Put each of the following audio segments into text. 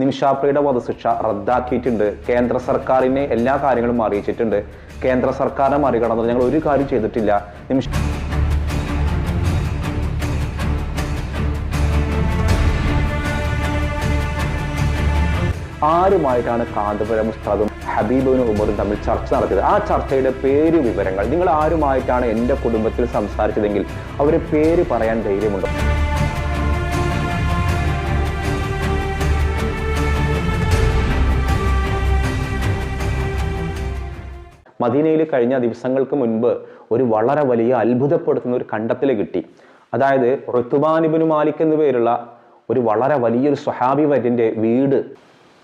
നിമിഷാപ്രിയുടെ വധശിക്ഷ റദ്ദാക്കിയിട്ടുണ്ട്. കേന്ദ്ര സർക്കാരിനെ എല്ലാ കാര്യങ്ങളും അറിയിച്ചിട്ടുണ്ട്. കേന്ദ്ര സർക്കാരിനെ മറികടന്നത് ഞങ്ങൾ ഒരു കാര്യം ചെയ്തിട്ടില്ല. നിമിഷ ആരുമായിട്ടാണ് കാന്തപുരം ഉസ്താദും ഹബീബിനും ഉമറും തമ്മിൽ ചർച്ച നടത്തിയത്? ആ ചർച്ചയുടെ പേര് വിവരങ്ങൾ. നിങ്ങൾ ആരുമായിട്ടാണ് എന്റെ കുടുംബത്തിൽ സംസാരിച്ചതെങ്കിൽ അവരെ പേര് പറയാൻ ധൈര്യമുണ്ടോ? മദീനയിൽ കഴിഞ്ഞ ദിവസങ്ങൾക്ക് മുൻപ് ഒരു വളരെ വലിയ അത്ഭുതപ്പെടുത്തുന്ന ഒരു കണ്ടെത്തൽ കിട്ടി. അതായത് ഋത്തുബാനിബിന് മാലിക് എന്നു പേരുള്ള ഒരു വളരെ വലിയൊരു സ്വഹാബി വര്യന്റെ വീട്.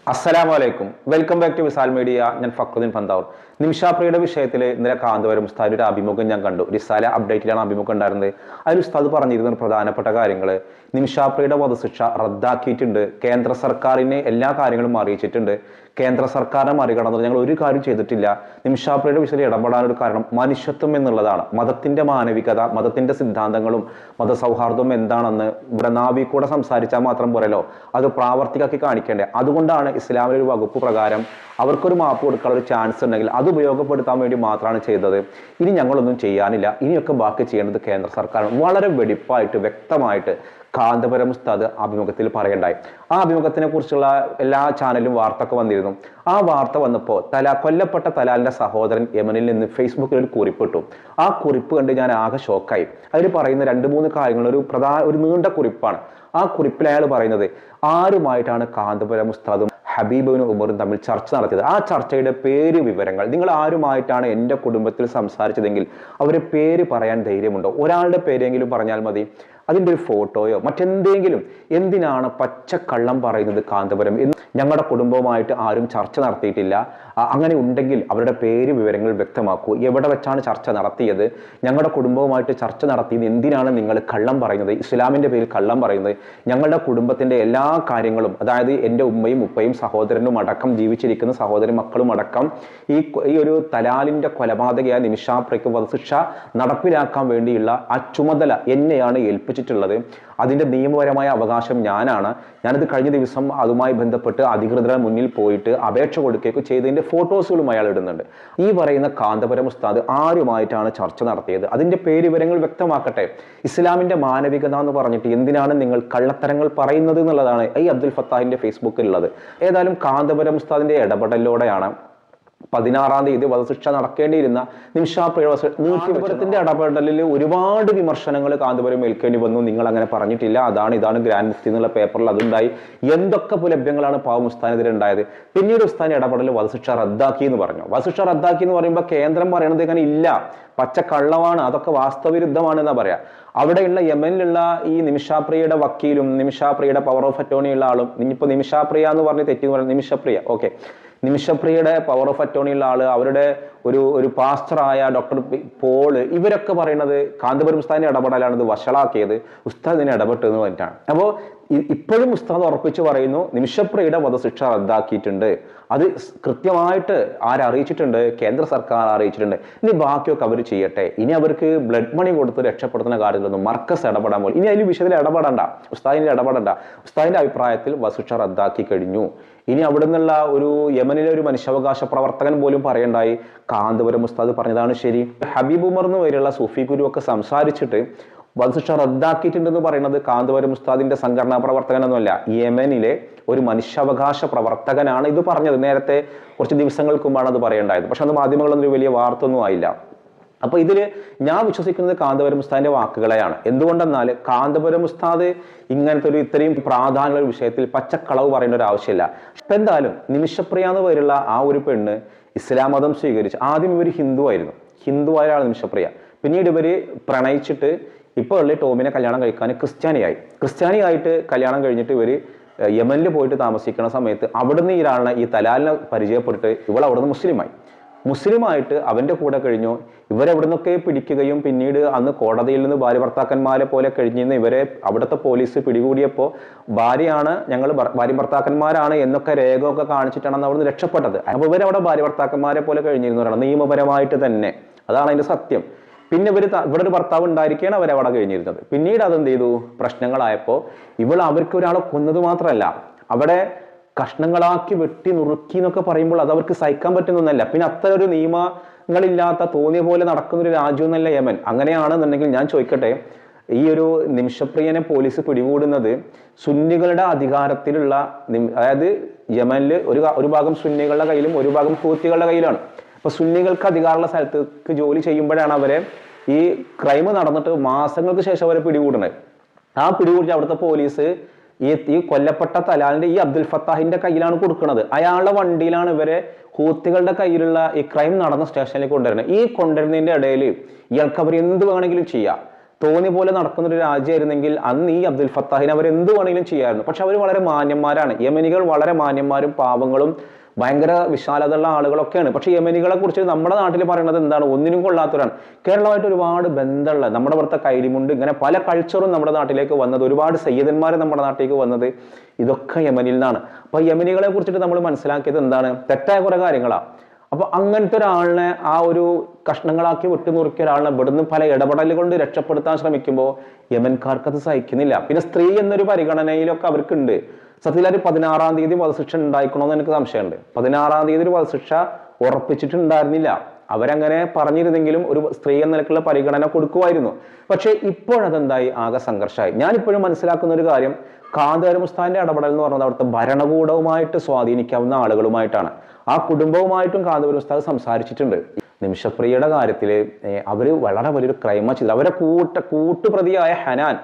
അസ്സലാമലൈക്കും welcome back to Visal media. ഞാൻ ഫക്രുദ്ദീൻ പന്താവൂർ. നിമിഷാപ്രിയുടെ വിഷയത്തിൽ ഇന്നലെ കാന്തപുരം ഉസ്താദിന്റെ ഒരു അഭിമുഖം ഞാൻ കണ്ടു. റിസാല അപ്ഡേറ്റിലാണ് അഭിമുഖം ഉണ്ടായിരുന്നത്. അതിൽ ഉസ്താദ് പറഞ്ഞിരുന്ന പ്രധാനപ്പെട്ട കാര്യങ്ങൾ നിമിഷാപ്രിയുടെ വധശിക്ഷ റദ്ദാക്കിയിട്ടുണ്ട്. കേന്ദ്ര സർക്കാരിനെ എല്ലാ കാര്യങ്ങളും അറിയിച്ചിട്ടുണ്ട്. കേന്ദ്ര സർക്കാരിനെ മറികടന്നത് ഞങ്ങൾ ഒരു കാര്യം ചെയ്തിട്ടില്ല. നിമിഷാപ്രിയുടെ വിഷയത്തിൽ ഇടപെടാനൊരു കാരണം മനുഷ്യത്വം എന്നുള്ളതാണ്. മതത്തിന്റെ മാനവികത മതത്തിന്റെ സിദ്ധാന്തങ്ങളും മതസൗഹാർദ്ദം എന്താണെന്ന് ഇവിടെ നാവി കൂടെ സംസാരിച്ചാൽ മാത്രം പോരല്ലോ. അത് പ്രാവർത്തികമാക്കി കാണിക്കേണ്ടത് അതുകൊണ്ടാണ് ഇസ്ലാമിലെ ഒരു വകുപ്പ് പ്രകാരം അവർക്കൊരു മാപ്പ് കൊടുക്കാനുള്ള ഒരു ചാൻസ് ഉണ്ടെങ്കിൽ അത് ഉപയോഗപ്പെടുത്താൻ വേണ്ടി മാത്രമാണ് ചെയ്തത്. ഇനി ഞങ്ങളൊന്നും ചെയ്യാനില്ല. ഇനിയൊക്കെ ബാക്കി ചെയ്യേണ്ടത് കേന്ദ്ര സർക്കാരാണ്. വളരെ വെടിപ്പായിട്ട് വ്യക്തമായിട്ട് കാന്തപുരം ഉസ്താദ് അഭിമുഖത്തിൽ പറയണ്ടായി. ആ അഭിമുഖത്തിനെ കുറിച്ചുള്ള എല്ലാ ചാനലും വാർത്തയൊക്കെ വന്നിരുന്നു. ആ വാർത്ത വന്നപ്പോൾ തല കൊല്ലപ്പെട്ട തലാലിന്റെ സഹോദരൻ യമനിൽ നിന്ന് ഫേസ്ബുക്കിൽ ഒരു കുറിപ്പിട്ടു. ആ കുറിപ്പ് കണ്ട് ഞാൻ ആകെ ഷോക്കായി. അതിൽ പറയുന്ന രണ്ട് മൂന്ന് കാര്യങ്ങൾ. ഒരു പ്രധാന ഒരു നീണ്ട കുറിപ്പാണ്. ആ കുറിപ്പിൽ അയാൾ പറയുന്നത് ആരുമായിട്ടാണ് കാന്തപുരം ഉസ്താദും ഹബീബിനും ഉമറും തമ്മിൽ ചർച്ച നടത്തിയത്. ആ ചർച്ചയുടെ പേര് വിവരങ്ങൾ. നിങ്ങൾ ആരുമായിട്ടാണ് എന്റെ കുടുംബത്തിൽ സംസാരിച്ചതെങ്കിൽ അവരെ പേര് പറയാൻ ധൈര്യമുണ്ടോ? ഒരാളുടെ പേരെങ്കിലും പറഞ്ഞാൽ മതി. അതിന്റെ ഒരു ഫോട്ടോയോ മറ്റെന്തെങ്കിലും എന്തിനാണ് പച്ചക്കള്ളം പറയുന്നത് കാന്തപുരം? എന്ന് ഞങ്ങളുടെ കുടുംബവുമായിട്ട് ആരും ചർച്ച നടത്തിയിട്ടില്ല. അങ്ങനെ ഉണ്ടെങ്കിൽ അവരുടെ പേര് വിവരങ്ങൾ വ്യക്തമാക്കൂ. എവിടെ വെച്ചാണ് ചർച്ച നടത്തിയത്? ഞങ്ങളുടെ കുടുംബവുമായിട്ട് ചർച്ച നടത്തിയത് എന്തിനാണ് നിങ്ങൾ കള്ളം പറയുന്നത്? ഇസ്ലാമിന്റെ പേരിൽ കള്ളം പറയുന്നത്. ഞങ്ങളുടെ കുടുംബത്തിന്റെ എല്ലാ കാര്യങ്ങളും അതായത് എന്റെ ഉമ്മയും ഉപ്പയും സഹോദരനും അടക്കം ജീവിച്ചിരിക്കുന്ന സഹോദരൻ മക്കളും അടക്കം ഈ ഈ ഒരു തലാലിന്റെ കൊലപാതകയായ നിമിഷാപ്രയ്ക്ക് വധശിക്ഷ നടപ്പിലാക്കാൻ വേണ്ടിയുള്ള ആ ചുമതല എന്നെയാണ് ഏൽപ്പിച്ചിട്ടുള്ളത് അതിന്റെ നിയമപരമായ അവകാശം ഞാനാണ്. ഞാനത് കഴിഞ്ഞ ദിവസം അതുമായി ബന്ധപ്പെട്ട് അധികൃതരുടെ മുന്നിൽ പോയിട്ട് അപേക്ഷ കൊടുക്കുകയൊക്കെ ചെയ്തതിന്റെ ഫോട്ടോസുകളും അയാൾ ഇടുന്നുണ്ട്. ഈ പറയുന്ന കാന്തപുരം ഉസ്താദ് ആരുമായിട്ടാണ് ചർച്ച നടത്തിയത്? അതിന്റെ പേരുവിവരങ്ങൾ വ്യക്തമാക്കട്ടെ? ഇസ്ലാമിന്റെ മാനവികത എന്ന് പറഞ്ഞിട്ട് എന്തിനാണ് നിങ്ങൾ കള്ളത്തരങ്ങൾ പറയുന്നത് എന്നുള്ളതാണ് ഈ അബ്ദുൽ ഫത്താഹിന്റെ ഫേസ്ബുക്കിലുള്ളത്. ഏതായാലും കാന്തപുരം ഉസ്താദിന്റെ ഇടപെടലോടെയാണ് പതിനാറാം തീയതി വധശിക്ഷ നടക്കേണ്ടിയിരുന്ന നീതിപുരത്തിന്റെ ഇടപെടലിൽ ഒരുപാട് വിമർശനങ്ങൾ കാന്തപുരം ഏൽക്കേണ്ടി വന്നു. നിങ്ങൾ അങ്ങനെ പറഞ്ഞിട്ടില്ല. അതാണ് ഇതാണ് ഗ്രാൻഡ് മുഫ്തി എന്നുള്ള പേപ്പറിൽ അതുണ്ടായി. എന്തൊക്കെ പുലഭ്യങ്ങളാണ് പാവം ഉസ്താനെതിരെ ഉണ്ടായത്? പിന്നീട് ഉസ്താൻ ഇടപെടൽ വധശിക്ഷ റദ്ദാക്കി എന്ന് പറഞ്ഞു. വധശിക്ഷ റദ്ദാക്കി എന്ന് പറയുമ്പോൾ കേന്ദ്രം പറയണത് ഇങ്ങനെ ഇല്ല. പച്ച കള്ളമാണ് അതൊക്കെ വാസ്തവിരുദ്ധമാണ് എന്നാ പറയാ. അവിടെയുള്ള യമനിലുള്ള ഈ നിമിഷാപ്രിയയുടെ വക്കീലും നിമിഷാപ്രിയയുടെ പവർ ഓഫ് അറ്റോണിയുള്ള ആളും ഇനിയിപ്പോ നിമിഷാപ്രിയ എന്ന് പറഞ്ഞ് തെറ്റി എന്ന് നിമിഷപ്രിയ. ഓക്കെ നിമിഷപ്രിയയുടെ പവർ ഓഫ് അറ്റോണിയുള്ള ആൾ അവരുടെ ഒരു ഒരു പാസ്റ്ററായ ഡോക്ടർ പോൾ ഇവരൊക്കെ പറയുന്നത് കാന്തപുരം ഉസ്താദിന്റെ ഇടപെടലാണ് ഇത് വഷളാക്കിയത്. ഉസ്താദിനെ ഇടപെട്ടെന്ന് പറഞ്ഞിട്ടാണ്. അപ്പോൾ ഇപ്പോഴും ഉസ്താദ് ഉറപ്പിച്ച് പറയുന്നു നിമിഷപ്രിയുടെ വധശിക്ഷ റദ്ദാക്കിയിട്ടുണ്ട്. അത് കൃത്യമായിട്ട് ആരറിയിച്ചിട്ടുണ്ട് കേന്ദ്ര സർക്കാർ അറിയിച്ചിട്ടുണ്ട്. ഇനി ബാക്കിയൊക്കെ അവർ ചെയ്യട്ടെ. ഇനി അവർക്ക് ബ്ലഡ് മണി കൊടുത്ത് രക്ഷപ്പെടുത്തുന്ന കാര്യങ്ങളൊന്നും മർക്കസ് ഇടപെടാൻ പോലും ഇനി അതിൽ വിഷയത്തിൽ ഇടപെടണ്ട. ഉസ്താദിന്റെ ഇടപെടണ്ട. ഉസ്താദിന്റെ അഭിപ്രായത്തിൽ വധശിക്ഷ റദ്ദാക്കി കഴിഞ്ഞു. ഇനി അവിടെ നിന്നുള്ള ഒരു യമനിലെ ഒരു മനുഷ്യാവകാശ പ്രവർത്തകൻ പോലും പറയണ്ടായി. കാന്തപുരം ഉസ്താദ് പറഞ്ഞതാണ് ശരി. ഹബീബ് ഉമർ എന്ന് പേരുള്ള സൂഫി ഗുരു ഒക്കെ സംസാരിച്ചിട്ട് വധശിക്ഷ റദ്ദാക്കിയിട്ടുണ്ടെന്ന് പറയുന്നത് കാന്തപുരം ഉസ്താദിന്റെ സംഘടനാ പ്രവർത്തകനൊന്നുമല്ല യമനിലെ ഒരു മനുഷ്യാവകാശ പ്രവർത്തകനാണ് ഇത് പറഞ്ഞത്. നേരത്തെ കുറച്ച് ദിവസങ്ങൾക്ക് മുമ്പാണ് അത് പറയേണ്ടായത്. പക്ഷെ അത് മാധ്യമങ്ങളൊന്നും ഒരു വലിയ വാർത്ത ഒന്നും ആയില്ല. അപ്പൊ ഇതിൽ ഞാൻ വിശ്വസിക്കുന്നത് കാന്തപുരം ഉസ്താദിന്റെ വാക്കുകളെയാണ്. എന്തുകൊണ്ടെന്നാൽ കാന്തപുരം ഉസ്താദ് ഇങ്ങനത്തെ ഒരു ഇത്രയും പ്രാധാന്യമുള്ള വിഷയത്തിൽ പച്ചക്കളവ് പറയേണ്ട ഒരു ആവശ്യമില്ല. എന്തായാലും നിമിഷപ്രിയ എന്ന് പേരുള്ള ആ ഒരു പെണ്ണ് ഇസ്ലാം മതം സ്വീകരിച്ചു ആദ്യം ഇവർ ഹിന്ദു ആയിരുന്നു. ഹിന്ദു ആയ ആളാണ് നിമിഷപ്രിയ. പിന്നീട് ഇവർ പ്രണയിച്ചിട്ട് ഇപ്പോൾ ഉള്ള ടോമിനെ കല്യാണം കഴിക്കാൻ ക്രിസ്ത്യാനിയായി. ക്രിസ്ത്യാനിയായിട്ട് കല്യാണം കഴിഞ്ഞിട്ട് ഇവർ യമനിൽ പോയിട്ട് താമസിക്കുന്ന സമയത്ത് അവിടുന്ന് ഈ ഒരാളിനെ ഈ തലാലിനെ പരിചയപ്പെട്ടിട്ട് ഇവൾ അവിടുന്ന് മുസ്ലിമായി മുസ്ലിമായിട്ട് അവന്റെ കൂടെ കഴിഞ്ഞു. ഇവരെവിടുന്നൊക്കെ പിടിക്കുകയും പിന്നീട് അന്ന് കോടതിയിൽ നിന്ന് ഭാര്യ ഭർത്താക്കന്മാരെ പോലെ കഴിഞ്ഞിരുന്ന ഇവരെ അവിടുത്തെ പോലീസ് പിടികൂടിയപ്പോൾ ഭാര്യയാണ് ഞങ്ങൾ ഭാര്യ ഭർത്താക്കന്മാരാണ് എന്നൊക്കെ രേഖയൊക്കെ കാണിച്ചിട്ടാണ് അവിടുന്ന് രക്ഷപ്പെട്ടത്. അപ്പോൾ ഇവരവിടെ ഭാര്യ ഭർത്താക്കന്മാരെ പോലെ കഴിഞ്ഞിരുന്നവരാണ്. നിയമപരമായിട്ട് തന്നെ. അതാണ് അതിന്റെ സത്യം. പിന്നെ ഇവർ ഇവിടെ ഒരു ഭർത്താവ് ഉണ്ടായിരിക്കുകയാണ് അവർ അവിടെ കഴിഞ്ഞിരുന്നത്. പിന്നീട് അതെന്ത് ചെയ്തു? പ്രശ്നങ്ങളായപ്പോൾ ഇവൾ അവർക്ക് ഒരാളെ കൊന്നത് മാത്രമല്ല അവിടെ കഷ്ണങ്ങളാക്കി വെട്ടി നുറുക്കി എന്നൊക്കെ പറയുമ്പോൾ അത് അവർക്ക് സഹിക്കാൻ പറ്റുന്നൊന്നല്ല. പിന്നെ അത്ര ഒരു നിയമങ്ങളില്ലാത്ത തോന്നിയ പോലെ നടക്കുന്ന ഒരു രാജ്യം എന്നല്ല യമൻ. അങ്ങനെയാണെന്നുണ്ടെങ്കിൽ ഞാൻ ചോദിക്കട്ടെ ഈ ഒരു നിമിഷപ്രിയനെ പോലീസ് പിടികൂടുന്നത് സുന്നികളുടെ അധികാരത്തിലുള്ള അതായത് യമനിൽ ഒരു ഒരു ഭാഗം സുന്നികളുടെ കയ്യിലും ഒരു ഭാഗം ഹൂത്തികളുടെ കയ്യിലാണ് അപ്പൊ സുന്നികൾക്ക് അധികാരമുള്ള സ്ഥലത്തേക്ക് ജോലി ചെയ്യുമ്പോഴാണ് അവരെ ഈ ക്രൈം നടന്നിട്ട് മാസങ്ങൾക്ക് ശേഷം അവരെ പിടികൂടുന്നത്. ആ പിടികൂടി അവിടുത്തെ പോലീസ് ഈ ഈ കൊല്ലപ്പെട്ട തലാലിന്റെ ഈ അബ്ദുൽ ഫത്താഹിന്റെ കയ്യിലാണ് കൊടുക്കുന്നത് അയാളുടെ വണ്ടിയിലാണ് ഇവരെ ഹൂത്തികളുടെ കയ്യിലുള്ള ഈ ക്രൈം നടന്ന സ്റ്റേഷനിലേക്ക് കൊണ്ടുവരുന്നത്. ഈ കൊണ്ടുവരുന്നതിന്റെ ഇടയിൽ ഇയാൾക്ക് അവർ എന്ത് വേണമെങ്കിലും ചെയ്യാം. തോന്നിയ പോലെ നടക്കുന്ന ഒരു രാജ്യമായിരുന്നെങ്കിൽ അന്ന് ഈ അബ്ദുൽ ഫത്താഹിനെ അവർ എന്ത് വേണമെങ്കിലും ചെയ്യാമായിരുന്നു പക്ഷെ അവർ വളരെ മാന്യന്മാരാണ്. യമനികൾ വളരെ മാന്യന്മാരും പാവങ്ങളും ഭയങ്കര വിശാലതയുള്ള ആളുകളൊക്കെയാണ്. പക്ഷെ യമനികളെ കുറിച്ച് നമ്മുടെ നാട്ടിൽ പറയുന്നത് എന്താണ്? ഒന്നിനും കൊള്ളാത്തവരാണ്. കേരളമായിട്ട് ഒരുപാട് ബന്ധമുള്ള നമ്മുടെ പുറത്തെ കൈരിമുണ്ട്. ഇങ്ങനെ പല കൾച്ചറും നമ്മുടെ നാട്ടിലേക്ക് വന്നത് ഒരുപാട് സയ്യിദന്മാർ നമ്മുടെ നാട്ടിലേക്ക് വന്നത് ഇതൊക്കെ യമനിൽ നിന്നാണ്. അപ്പൊ യമനികളെ കുറിച്ചിട്ട് നമ്മൾ മനസ്സിലാക്കിയത് എന്താണ്? തെറ്റായ കുറെ കാര്യങ്ങളാണ് അപ്പൊ അങ്ങനത്തെ ഒരാളിനെ ആ ഒരു കഷ്ണങ്ങളാക്കി വെട്ടിനുറുക്കിയ ഒരാളിനെ ഇവിടുന്ന് പല ഇടപെടൽ കൊണ്ട് രക്ഷപ്പെടുത്താൻ ശ്രമിക്കുമ്പോൾ യമൻകാർക്ക് അത് സഹിക്കുന്നില്ല. പിന്നെ സ്ത്രീ എന്നൊരു പരിഗണനയിലൊക്കെ അവർക്കുണ്ട്. സത്യത്തിൽ ഒരു പതിനാറാം തീയതി വധശിക്ഷ ഉണ്ടായിക്കണമെന്ന് എനിക്ക് സംശയമുണ്ട്. പതിനാറാം തീയതി ഒരു വധശിക്ഷ ഉറപ്പിച്ചിട്ടുണ്ടായിരുന്നില്ല. അവരങ്ങനെ പറഞ്ഞിരുന്നെങ്കിലും ഒരു സ്ത്രീ എന്ന നിലക്കുള്ള പരിഗണന കൊടുക്കുമായിരുന്നു. പക്ഷേ ഇപ്പോഴതെന്തായി? ആകെ സംഘർഷമായി. ഞാനിപ്പോഴും മനസ്സിലാക്കുന്ന ഒരു കാര്യം കാന്തേർ മുസ്താന്റെ ഇടപെടൽ എന്ന് പറഞ്ഞത് അവിടുത്തെ ഭരണകൂടവുമായിട്ട് സ്വാധീനിക്കാവുന്ന ആളുകളുമായിട്ടാണ്. ആ കുടുംബവുമായിട്ടും കാന്തപുരം ഉസ്താദ് സംസാരിച്ചിട്ടുണ്ട്. നിമിഷപ്രിയയുടെ കാര്യത്തിൽ അവർ വളരെ വലിയൊരു ക്രൈമ ചെയ്തു. അവരെ കൂട്ട കൂട്ടുപ്രതിയായ ഹനാൻ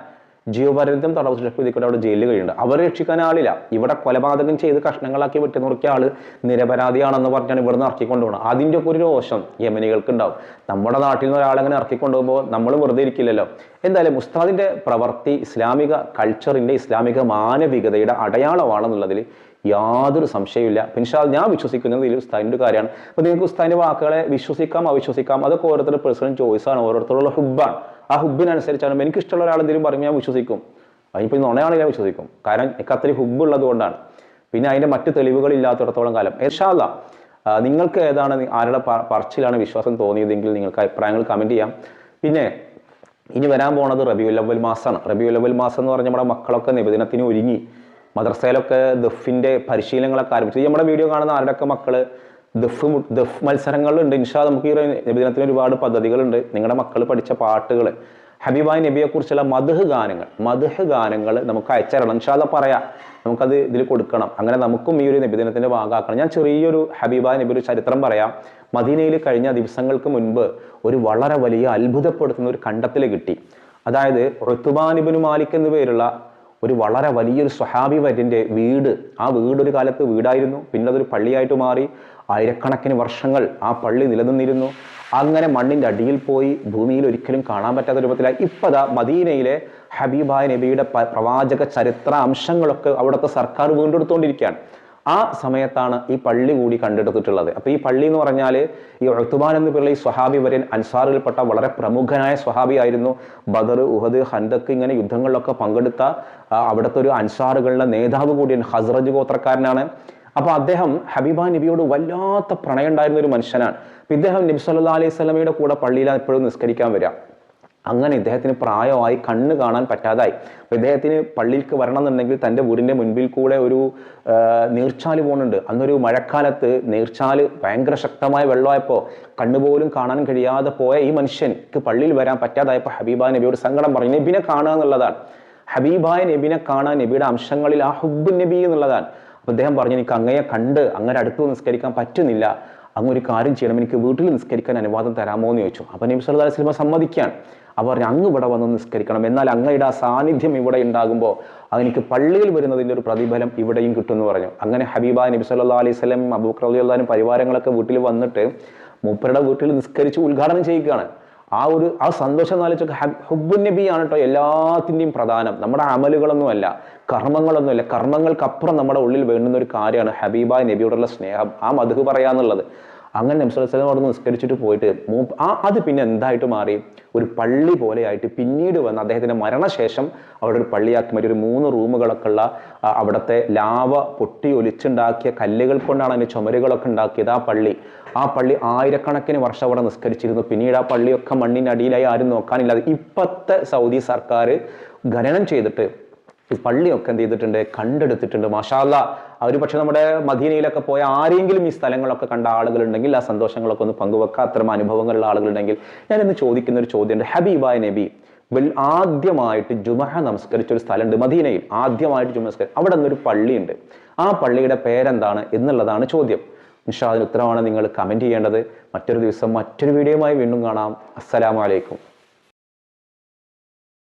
ജീവപര്യന്തം തടവു ശിക്ഷ വിധിക്കൊണ്ട് അവിടെ ജയിലിൽ കഴിയുന്നുണ്ട്. അവരെ രക്ഷിക്കാൻ ആളില്ല. ഇവിടെ കൊലപാതകം ചെയ്ത് കഷ്ണങ്ങളാക്കി വെട്ടി നുറുക്കിയ ആൾ നിരപരാധിയാണെന്ന് പറഞ്ഞാണ് ഇവിടെ നിന്ന് ഇറക്കിക്കൊണ്ടുപോകണം അതിന്റെ ഒക്കെ ഒരു രോഷം യമനികൾക്ക് ഉണ്ടാവും നമ്മുടെ നാട്ടിൽ നിന്ന് ഒരാളങ്ങനെ ഇറക്കിക്കൊണ്ടുപോകുമ്പോൾ നമ്മൾ വെറുതെ ഇരിക്കില്ലല്ലോ. എന്തായാലും ഉസ്താദിന്റെ പ്രവൃത്തി ഇസ്ലാമിക കൾച്ചറിന്റെ ഇസ്ലാമിക മാനവികതയുടെ അടയാളമാണെന്നുള്ളതിൽ യാതൊരു സംശയമില്ല പിൻഷാൽ ഞാൻ വിശ്വസിക്കുന്നത് ഇതിൽ ഉസ്താദിന്റെ ഒരു കാര്യമാണ്. അപ്പോൾ നിങ്ങൾക്ക് ഉസ്താദിന്റെ വാക്കുകളെ വിശ്വസിക്കാം അവിശ്വസിക്കാം. അതൊക്കെ ഓരോരുത്തരുടെ പേഴ്സണൽ ചോയ്സാണ് ഓരോരുത്തരുള്ള ഹുബാണ് ആ ഹുബിനനുസരിച്ചാണ്. എനിക്ക് ഇഷ്ടമുള്ള ഒരാൾ എന്തെങ്കിലും പറയുമ്പോൾ ഞാൻ വിശ്വസിക്കും. അതിനിപ്പോൾ നുണയാണെങ്കിൽ ഞാൻ വിശ്വസിക്കും. കാരണം എനിക്ക് അത്രയും ഹുബ് ഉള്ളതുകൊണ്ടാണ് പിന്നെ അതിന്റെ മറ്റ് തെളിവുകൾ ഇല്ലാത്തിടത്തോളം കാലം. ഏഷാല്ല നിങ്ങൾക്ക് ഏതാണ് ആരുടെ പറച്ചിലാണ് വിശ്വാസം തോന്നിയതെങ്കിൽ നിങ്ങൾക്ക് അഭിപ്രായങ്ങൾ കമന്റ് ചെയ്യാം. പിന്നെ ഇനി വരാൻ പോണത് റബിയുൽ അവൽ മാസമാണ് റബിയുൽ അവൽ മാസം എന്ന് പറഞ്ഞാൽ നമ്മുടെ മക്കളൊക്കെ നിബന്ധനത്തിന് ഒരുങ്ങി. മദ്രസയിലൊക്കെ ദഫിന്റെ പരിശീലനങ്ങളൊക്കെ ആരംഭിച്ചു. നമ്മുടെ വീഡിയോ കാണുന്ന ആരുടെയൊക്കെ മക്കൾ ദഫ് ദഫ് മത്സരങ്ങളുണ്ട് ഇൻഷാ നമുക്ക് ഈ നബിദിനത്തിന് ഒരുപാട് പദ്ധതികളുണ്ട്. നിങ്ങളുടെ മക്കൾ പഠിച്ച പാട്ടുകൾ ഹബീബായ് നബിയെക്കുറിച്ചുള്ള മധുഹ് ഗാനങ്ങൾ മധുഹ് ഗാനങ്ങൾ നമുക്ക് അയച്ചരണം ഇൻഷാല്ല പറയാം. നമുക്കത് ഇതിൽ കൊടുക്കണം. അങ്ങനെ നമുക്കും ഈ ഒരു നബിദിനത്തിന്റെ ഭാഗമാക്കണം. ഞാൻ ചെറിയൊരു ഹബീബായ് നബി ഒരു ചരിത്രം പറയാം. മദീനയിൽ കഴിഞ്ഞ ദിവസങ്ങൾക്ക് മുൻപ് ഒരു വളരെ വലിയ അത്ഭുതപ്പെടുത്തുന്ന ഒരു കണ്ടെത്തൽ കിട്ടി. അതായത് ഋത്തുബാനിബിന് മാലിക് എന്ന പേരുള്ള ഒരു വളരെ വലിയൊരു സ്വഹാബി വരിന്റെ വീട്. ആ വീട് ഒരു കാലത്ത് വീടായിരുന്നു. പിന്നെ അതൊരു പള്ളിയായിട്ട് മാറി. ആയിരക്കണക്കിന് വർഷങ്ങൾ ആ പള്ളി നിലനിന്നിരുന്നു. അങ്ങനെ മണ്ണിന്റെ അടിയിൽ പോയി ഭൂമിയിൽ ഒരിക്കലും കാണാൻ പറ്റാത്ത രൂപത്തിലായി. ഇപ്പതാ മദീനയിലെ ഹബീബായ നബിയുടെ പ്രവാചക ചരിത്ര അംശങ്ങളൊക്കെ അവിടുത്തെ സർക്കാർ വീണ്ടെടുത്തുകൊണ്ടിരിക്കുകയാണ് ആ സമയത്താണ് ഈ പള്ളി കൂടി കണ്ടെടുത്തിട്ടുള്ളത്. അപ്പോൾ ഈ പള്ളി എന്ന് പറഞ്ഞാൽ ഈ ഒഴുത്തുബാൻ എന്ന് പേരുള്ള ഈ സ്വഹാബി വര്യൻ അൻസാറിൽപ്പെട്ട വളരെ പ്രമുഖനായ സ്വഹാബി ആയിരുന്നു. ബദർ ഉഹദ് ഹന്തക്ക് ഇങ്ങനെ യുദ്ധങ്ങളിലൊക്കെ പങ്കെടുത്ത അവിടുത്തെ ഒരു അൻസാറുകളുടെ നേതാവ് കൂടിയാണ് ഹസ്രജ് ഗോത്രക്കാരനാണ്. അപ്പൊ അദ്ദേഹം ഹബീബ നബിയോട് വല്ലാത്ത പ്രണയം ഉണ്ടായിരുന്ന ഒരു മനുഷ്യനാണ്. അപ്പൊ ഇദ്ദേഹം നബി സല്ലാ അലൈഹി സ്വലമയുടെ കൂടെ പള്ളിയിൽ എപ്പോഴും നിസ്കരിക്കാൻ വരിക. അങ്ങനെ ഇദ്ദേഹത്തിന് പ്രായമായി കണ്ണ് കാണാൻ പറ്റാതായി. അപ്പൊ ഇദ്ദേഹത്തിന് പള്ളിയിലേക്ക് വരണം എന്നുണ്ടെങ്കിൽ തന്റെ വീടിന്റെ മുൻപിൽ കൂടെ ഒരു നീർച്ചാൽ പോകുന്നുണ്ട്. അന്നൊരു മഴക്കാലത്ത് നീർച്ചാൽ ഭയങ്കര ശക്തമായ വെള്ളമായപ്പോൾ കണ്ണുപോലും കാണാൻ കഴിയാതെ പോയ ഈ മനുഷ്യൻക്ക് പള്ളിയിൽ വരാൻ പറ്റാതായപ്പോൾ ഹബീബ നബിയോട് സങ്കടം പറഞ്ഞു നബിനെ കാണുക എന്നുള്ളതാണ്. ഹബീബായ നബിനെ കാണാൻ നബിയുടെ അംശങ്ങളിൽ ആ ഹുബ് നബി എന്നുള്ളതാണ്. അപ്പൊ അദ്ദേഹം പറഞ്ഞു എനിക്ക് അങ്ങയെ കണ്ട് അങ്ങനെ അടുത്ത് നിസ്കരിക്കാൻ പറ്റുന്നില്ല. അങ്ങ് ഒരു കാര്യം ചെയ്യണം. എനിക്ക് വീട്ടിൽ നിസ്കരിക്കാൻ അനുവാദം തരാമോ എന്ന് ചോദിച്ചു. അപ്പം നബി സല്ലല്ലാഹു അലൈഹി വസല്ലം സമ്മതിക്കുകയാണ് അവർ പറഞ്ഞു അങ്ങ് ഇവിടെ വന്ന് നിസ്കരിക്കണം. എന്നാൽ അങ്ങയുടെ ആ സാന്നിധ്യം ഇവിടെ ഉണ്ടാകുമ്പോൾ അതെനിക്ക് പള്ളിയിൽ വരുന്നതിന്റെ ഒരു പ്രതിഫലം ഇവിടെയും കിട്ടുമെന്ന് പറഞ്ഞു. അങ്ങനെ ഹബീബ നബി സല്ലല്ലാഹു അലൈഹി വസല്ലം അബൂബക്കർ റളിയല്ലാഹു പരിവാരങ്ങളൊക്കെ വീട്ടിൽ വന്നിട്ട് മൂപ്പരുടെ വീട്ടിൽ നിസ്കരിച്ച് ഉദ്ഘാടനം ചെയ്യുകയാണ്. ആ ഒരു ആ സന്തോഷം നാലിച്ചൊക്കെ ഹുബുൻ നബിയാണ് കേട്ടോ എല്ലാത്തിന്റെയും പ്രധാനം. നമ്മുടെ അമലുകളൊന്നുമല്ല കർമ്മങ്ങളൊന്നുമല്ല. കർമ്മങ്ങൾക്കപ്പുറം നമ്മുടെ ഉള്ളിൽ വേണ്ടുന്ന ഒരു കാര്യമാണ് ഹബീബായ് നബിയോടുള്ള സ്നേഹം. ആ മധു പറയാന്നുള്ളത്. അങ്ങനെ നബ്സലം അവിടെ നിസ്കരിച്ചിട്ട് പോയിട്ട് ആ അത് പിന്നെ എന്തായിട്ട് മാറി? ഒരു പള്ളി പോലെയായിട്ട് പിന്നീട് വന്ന് അദ്ദേഹത്തിന്റെ മരണശേഷം അവിടെ ഒരു പള്ളിയാക്കി മാറ്റി. ഒരു മൂന്ന് റൂമുകളൊക്കെ ഉള്ള അവിടുത്തെ ലാവ പൊട്ടി ഒലിച്ചുണ്ടാക്കിയ കല്ലുകൾ കൊണ്ടാണ് അതിന്റെ ചുമരുകളൊക്കെ ഉണ്ടാക്കിയത് ആ പള്ളി. ആ പള്ളി ആയിരക്കണക്കിന് വർഷം അവിടെ നിസ്കരിച്ചിരുന്നു. പിന്നീട് ആ പള്ളിയൊക്കെ മണ്ണിനടിയിലായി ആരും നോക്കാനില്ലാതെ ഇപ്പോഴത്തെ സൗദി സർക്കാർ ഖനനം ചെയ്തിട്ട് ഈ പള്ളിയൊക്കെ എന്ത് ചെയ്തിട്ടുണ്ട് കണ്ടെടുത്തിട്ടുണ്ട്. മാഷാല്ല ഒരു പക്ഷെ നമ്മുടെ മദീനയിലൊക്കെ പോയ ആരെങ്കിലും ഈ സ്ഥലങ്ങളൊക്കെ കണ്ട ആളുകളുണ്ടെങ്കിൽ ആ സന്തോഷങ്ങളൊക്കെ ഒന്ന് പങ്കുവെക്കുക. അത്തരം അനുഭവങ്ങളുള്ള ആളുകളുണ്ടെങ്കിൽ ഞാൻ ഇന്ന് ചോദിക്കുന്ന ഒരു ചോദ്യമുണ്ട്. ഹബീബായ നബി ആദ്യമായിട്ട് ജുമഹ നമസ്കരിച്ച ഒരു സ്ഥലമുണ്ട് മദീനയിൽ. ആദ്യമായിട്ട് ജുമ നമസ്കരിച്ച അവിടെ നിന്നൊരു പള്ളിയുണ്ട്. ആ പള്ളിയുടെ പേരെന്താണ് എന്നുള്ളതാണ് ചോദ്യം. നിഷാദിന് ഉത്തരമാണ് നിങ്ങൾ കമന്റ് ചെയ്യേണ്ടത്. മറ്റൊരു ദിവസം മറ്റൊരു വീഡിയോയുമായി വീണ്ടും കാണാം. അസ്സലാമലൈക്കും